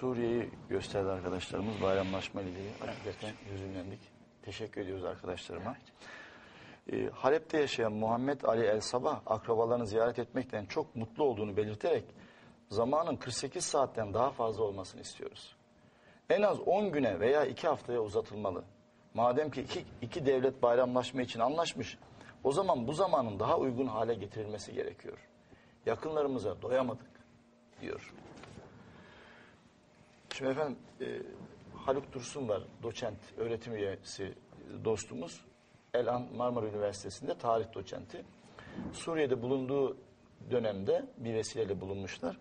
Suriye'yi gösterdi arkadaşlarımız bayramlaşma ilgili. Hakikaten hüzünlendik. Teşekkür ediyoruz arkadaşlarıma. Ee, Halep'te yaşayan Muhammed Ali El Sabah akrabalarını ziyaret etmekten çok mutlu olduğunu belirterek zamanın 48 saatten daha fazla olmasını istiyoruz. En az 10 güne veya 2 haftaya uzatılmalı. Madem ki iki, iki devlet bayramlaşma için anlaşmış, o zaman bu zamanın daha uygun hale getirilmesi gerekiyor. Yakınlarımıza doyamadık diyor. Şimdi efendim e, Haluk Dursun var, doçent, öğretim üyesi dostumuz. Elan Marmara Üniversitesi'nde tarih doçenti. Suriye'de bulunduğu dönemde bir vesileyle bulunmuşlar.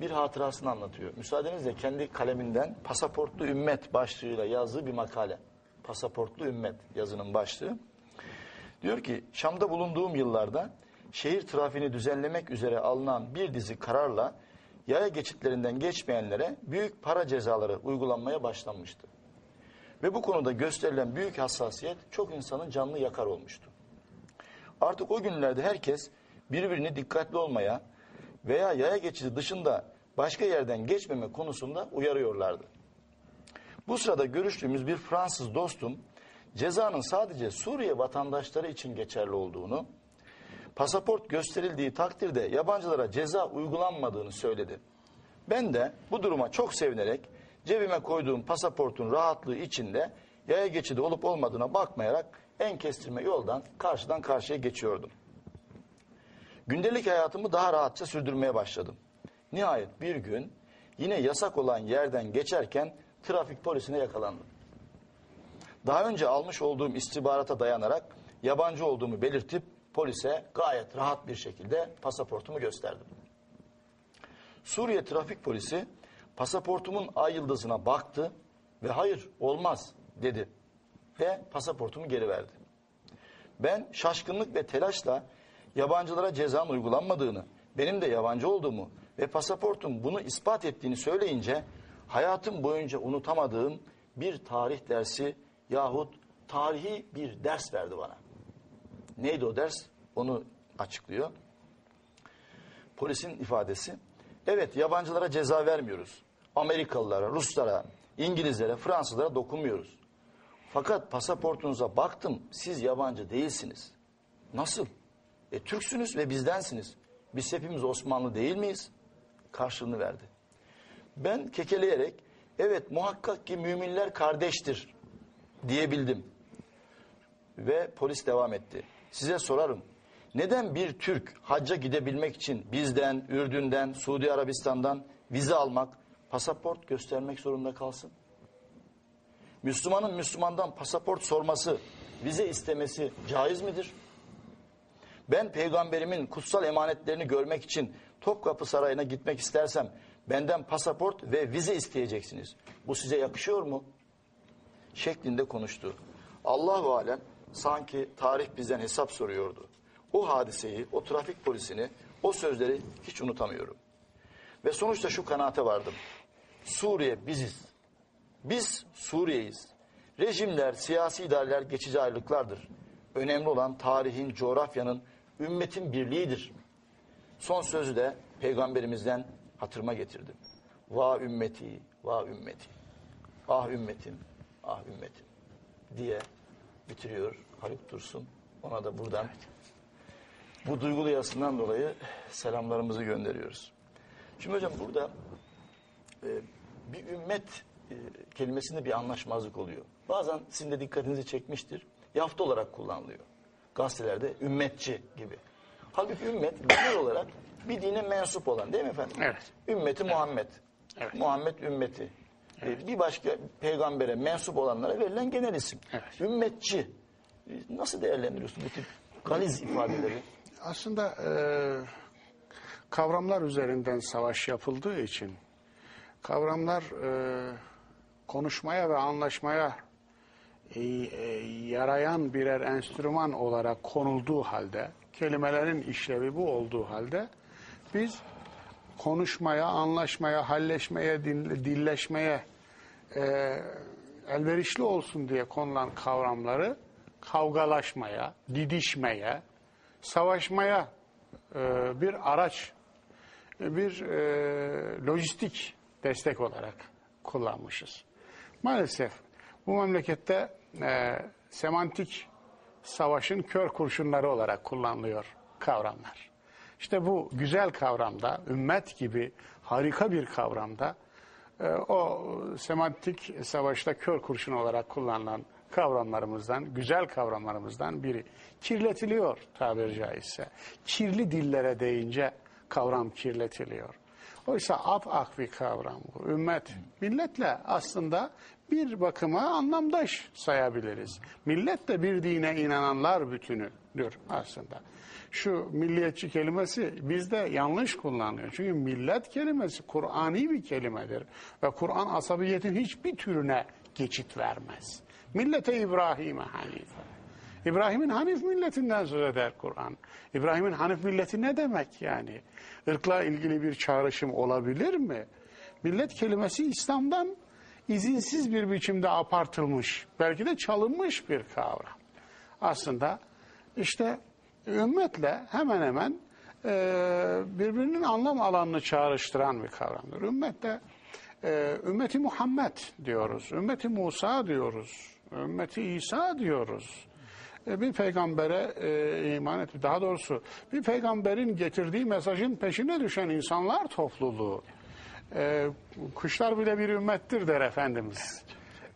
Bir hatırasını anlatıyor. Müsaadenizle kendi kaleminden Pasaportlu Ümmet başlığıyla yazdığı bir makale. Pasaportlu Ümmet yazının başlığı. Diyor ki Şam'da bulunduğum yıllarda şehir trafiğini düzenlemek üzere alınan bir dizi kararla yaya geçitlerinden geçmeyenlere büyük para cezaları uygulanmaya başlanmıştı. Ve bu konuda gösterilen büyük hassasiyet çok insanın canını yakar olmuştu. Artık o günlerde herkes birbirini dikkatli olmaya veya yaya geçidi dışında başka yerden geçmeme konusunda uyarıyorlardı. Bu sırada görüştüğümüz bir Fransız dostum cezanın sadece Suriye vatandaşları için geçerli olduğunu, pasaport gösterildiği takdirde yabancılara ceza uygulanmadığını söyledi. Ben de bu duruma çok sevinerek cebime koyduğum pasaportun rahatlığı içinde yaya geçidi olup olmadığına bakmayarak en kestirme yoldan karşıdan karşıya geçiyordum. Gündelik hayatımı daha rahatça sürdürmeye başladım. Nihayet bir gün yine yasak olan yerden geçerken trafik polisine yakalandım. Daha önce almış olduğum istihbarata dayanarak yabancı olduğumu belirtip polise gayet rahat bir şekilde pasaportumu gösterdim. Suriye trafik polisi pasaportumun ay yıldızına baktı ve hayır olmaz dedi ve pasaportumu geri verdi. Ben şaşkınlık ve telaşla yabancılara cezanın uygulanmadığını, benim de yabancı olduğumu ve pasaportum bunu ispat ettiğini söyleyince hayatım boyunca unutamadığım bir tarih dersi yahut tarihi bir ders verdi bana. Neydi o ders? Onu açıklıyor. Polisin ifadesi. Evet yabancılara ceza vermiyoruz. Amerikalılara, Ruslara, İngilizlere, Fransızlara dokunmuyoruz. Fakat pasaportunuza baktım siz yabancı değilsiniz. Nasıl? E Türksünüz ve bizdensiniz. Biz hepimiz Osmanlı değil miyiz? Karşılığını verdi. Ben kekeleyerek evet muhakkak ki müminler kardeştir diyebildim. Ve polis devam etti. Size sorarım. Neden bir Türk hacca gidebilmek için bizden, Ürdün'den, Suudi Arabistan'dan vize almak, pasaport göstermek zorunda kalsın? Müslümanın Müslümandan pasaport sorması, vize istemesi caiz midir? Ben peygamberimin kutsal emanetlerini görmek için Topkapı Sarayı'na gitmek istersem benden pasaport ve vize isteyeceksiniz. Bu size yakışıyor mu? Şeklinde konuştu. Allahu alem sanki tarih bizden hesap soruyordu. O hadiseyi, o trafik polisini, o sözleri hiç unutamıyorum. Ve sonuçta şu kanaate vardım. Suriye biziz. Biz Suriye'yiz. Rejimler, siyasi idareler geçici ayrılıklardır. Önemli olan tarihin, coğrafyanın, ümmetin birliğidir. Son sözü de peygamberimizden hatırıma getirdim. Va ümmeti, va ümmeti. Ah ümmetim, ah ümmetim diye bitiriyor Haluk Dursun. Ona da buradan bu duygulu yazısından dolayı selamlarımızı gönderiyoruz. Şimdi hocam burada e, bir ümmet e, kelimesinde bir anlaşmazlık oluyor. Bazen sizin de dikkatinizi çekmiştir. Yafta olarak kullanılıyor. Gazetelerde ümmetçi gibi. Halbuki ümmet genel olarak bir dine mensup olan değil mi efendim? Evet. Ümmeti Muhammed. Evet. Muhammed ümmeti. E, Bir başka peygambere mensup olanlara verilen genel isim. Evet. Ümmetçi. E, Nasıl değerlendiriyorsun bu tip galiz ifadeleri? Aslında e, kavramlar üzerinden savaş yapıldığı için kavramlar e, konuşmaya ve anlaşmaya e, e, yarayan birer enstrüman olarak konulduğu halde kelimelerin işlevi bu olduğu halde biz konuşmaya, anlaşmaya, halleşmeye, dilleşmeye e, elverişli olsun diye konulan kavramları kavgalaşmaya, didişmeye, savaşmaya e, bir araç, bir e, lojistik destek olarak kullanmışız. Maalesef bu memlekette e, semantik savaşın kör kurşunları olarak kullanılıyor kavramlar. İşte bu güzel kavramda, ümmet gibi harika bir kavramda e, o semantik savaşta kör kurşun olarak kullanılan kavramlarımızdan, güzel kavramlarımızdan biri. Kirletiliyor tabiri caizse. Kirli dillere deyince kavram kirletiliyor. Oysa ap bir kavram bu. Ümmet, milletle aslında bir bakıma anlamdaş sayabiliriz. Millet de bir dine inananlar bütünüdür aslında. Şu milliyetçi kelimesi bizde yanlış kullanılıyor. Çünkü millet kelimesi Kur'ani bir kelimedir. Ve Kur'an asabiyetin hiçbir türüne geçit vermez. Millete İbrahim'e hanife. İbrahim'in Hanif milletinden söz eder Kur'an. İbrahim'in Hanif milleti ne demek yani? Irkla ilgili bir çağrışım olabilir mi? Millet kelimesi İslam'dan izinsiz bir biçimde apartılmış, belki de çalınmış bir kavram. Aslında işte ümmetle hemen hemen e, birbirinin anlam alanını çağrıştıran bir kavramdır. Ümmetle e, ümmeti Muhammed diyoruz, ümmeti Musa diyoruz, ümmeti İsa diyoruz. E, bir peygambere e, iman et, daha doğrusu bir peygamberin getirdiği mesajın peşine düşen insanlar topluluğu. E, kuşlar bile bir ümmettir der Efendimiz.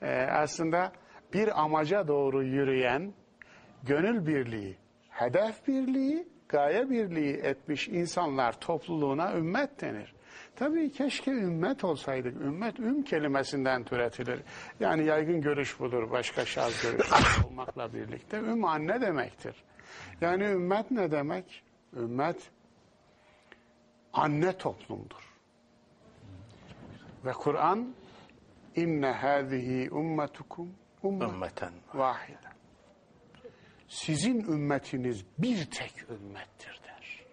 E, aslında bir amaca doğru yürüyen gönül birliği, hedef birliği, gaye birliği etmiş insanlar topluluğuna ümmet denir. Tabii keşke ümmet olsaydık. Ümmet üm kelimesinden türetilir. Yani yaygın görüş budur başka şaz görüş olmakla birlikte. Üm anne demektir. Yani ümmet ne demek? Ümmet anne toplumdur. Ve Kur'an inne hâzihi ummetukum Ümmeten. vahide. Sizin ümmetiniz bir tek ümmettir der.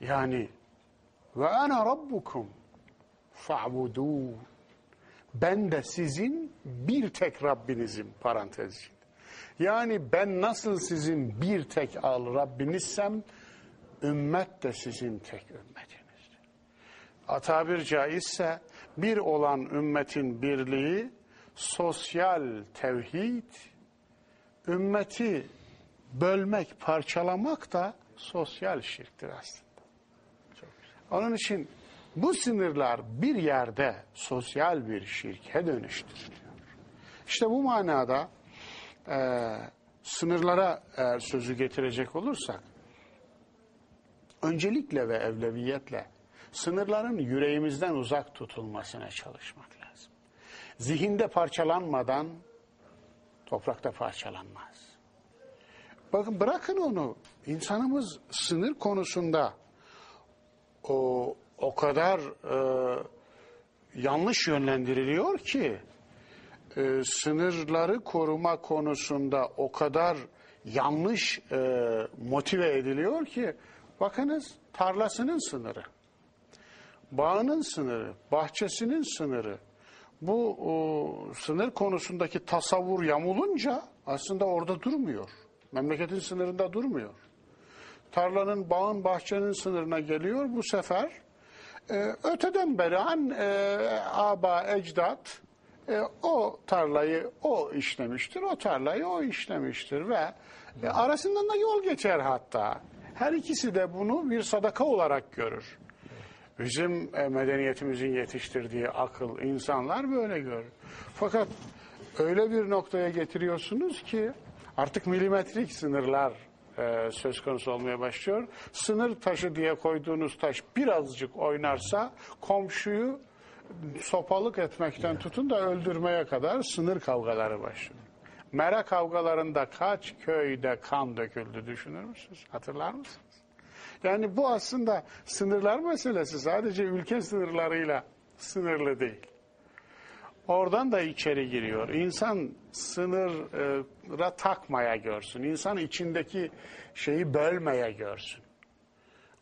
Yani ve ana rabbukum fa'budun. Ben de sizin bir tek Rabbinizim parantez içinde. Yani ben nasıl sizin bir tek al Rabbinizsem ümmet de sizin tek ümmetinizdir. Tabir caizse bir olan ümmetin birliği sosyal tevhid, ümmeti bölmek, parçalamak da sosyal şirktir aslında. Onun için bu sınırlar bir yerde sosyal bir şirke dönüştürülüyor. İşte bu manada e, sınırlara eğer sözü getirecek olursak, öncelikle ve evleviyetle sınırların yüreğimizden uzak tutulmasına çalışmak lazım. Zihinde parçalanmadan toprakta parçalanmaz. Bakın bırakın onu. İnsanımız sınır konusunda o o kadar e, yanlış yönlendiriliyor ki e, sınırları koruma konusunda o kadar yanlış e, motive ediliyor ki bakınız tarlasının sınırı, bağının sınırı, bahçesinin sınırı bu o, sınır konusundaki tasavvur yamulunca aslında orada durmuyor. Memleketin sınırında durmuyor tarlanın, bağın, bahçenin sınırına geliyor. Bu sefer e, öteden beri an e, aba, ecdat e, o tarlayı o işlemiştir, o tarlayı o işlemiştir ve e, arasından da yol geçer hatta. Her ikisi de bunu bir sadaka olarak görür. Bizim e, medeniyetimizin yetiştirdiği akıl, insanlar böyle görür. Fakat öyle bir noktaya getiriyorsunuz ki artık milimetrik sınırlar e, söz konusu olmaya başlıyor. Sınır taşı diye koyduğunuz taş birazcık oynarsa komşuyu sopalık etmekten tutun da öldürmeye kadar sınır kavgaları başlıyor. Mera kavgalarında kaç köyde kan döküldü düşünür müsünüz? Hatırlar mısınız? Yani bu aslında sınırlar meselesi sadece ülke sınırlarıyla sınırlı değil. Oradan da içeri giriyor. İnsan sınıra takmaya görsün. İnsan içindeki şeyi bölmeye görsün.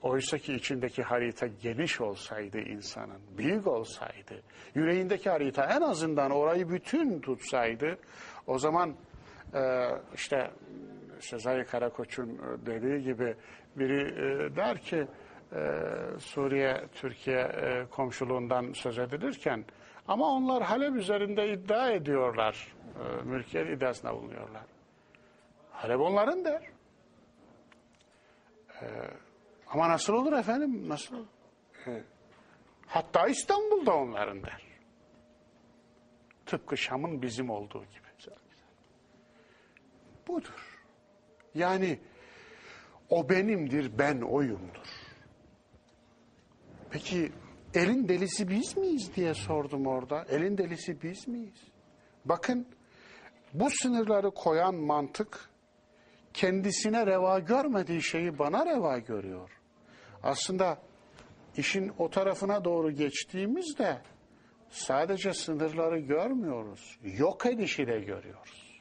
Oysa ki içindeki harita geniş olsaydı insanın, büyük olsaydı, yüreğindeki harita en azından orayı bütün tutsaydı, o zaman e, işte Sezai Karakoç'un dediği gibi biri e, der ki, e, Suriye, Türkiye e, komşuluğundan söz edilirken ama onlar Halep üzerinde iddia ediyorlar. E, mülkiyet iddiasında bulunuyorlar. Halep onların der. E, ama nasıl olur efendim? Nasıl olur? E, hatta İstanbul'da onların der. Tıpkı Şam'ın bizim olduğu gibi. Budur. Yani o benimdir, ben oyumdur. Peki elin delisi biz miyiz diye sordum orada. Elin delisi biz miyiz? Bakın bu sınırları koyan mantık kendisine reva görmediği şeyi bana reva görüyor. Aslında işin o tarafına doğru geçtiğimizde sadece sınırları görmüyoruz. Yok edişi de görüyoruz.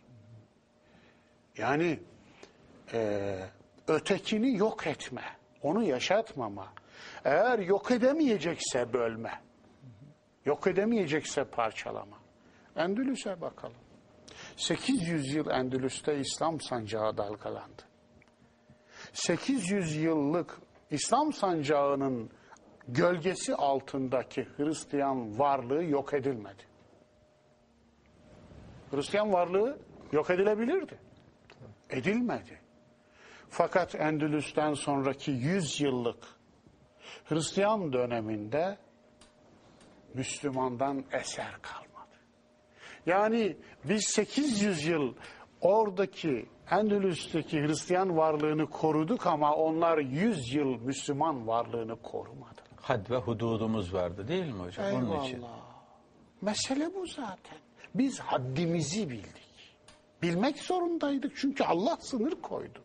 Yani eee, ötekini yok etme, onu yaşatmama. Eğer yok edemeyecekse bölme, yok edemeyecekse parçalama. Endülüs'e bakalım. 800 yıl Endülüs'te İslam sancağı dalgalandı. 800 yıllık İslam sancağının gölgesi altındaki Hristiyan varlığı yok edilmedi. Hristiyan varlığı yok edilebilirdi. Edilmedi. Fakat Endülüs'ten sonraki 100 yıllık Hristiyan döneminde Müslümandan eser kalmadı. Yani biz 800 yıl oradaki Endülüs'teki Hristiyan varlığını koruduk ama onlar 100 yıl Müslüman varlığını korumadı. Had ve hududumuz vardı değil mi hocam? Onun için. Eyvallah. Mesele bu zaten. Biz haddimizi bildik. Bilmek zorundaydık çünkü Allah sınır koydu.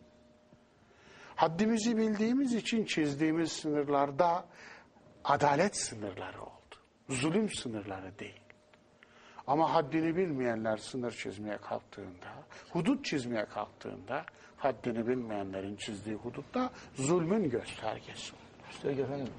Haddimizi bildiğimiz için çizdiğimiz sınırlarda adalet sınırları oldu. Zulüm sınırları değil. Ama haddini bilmeyenler sınır çizmeye kalktığında, hudut çizmeye kalktığında, haddini bilmeyenlerin çizdiği hudutta zulmün göstergesi olur. Üstelik efendim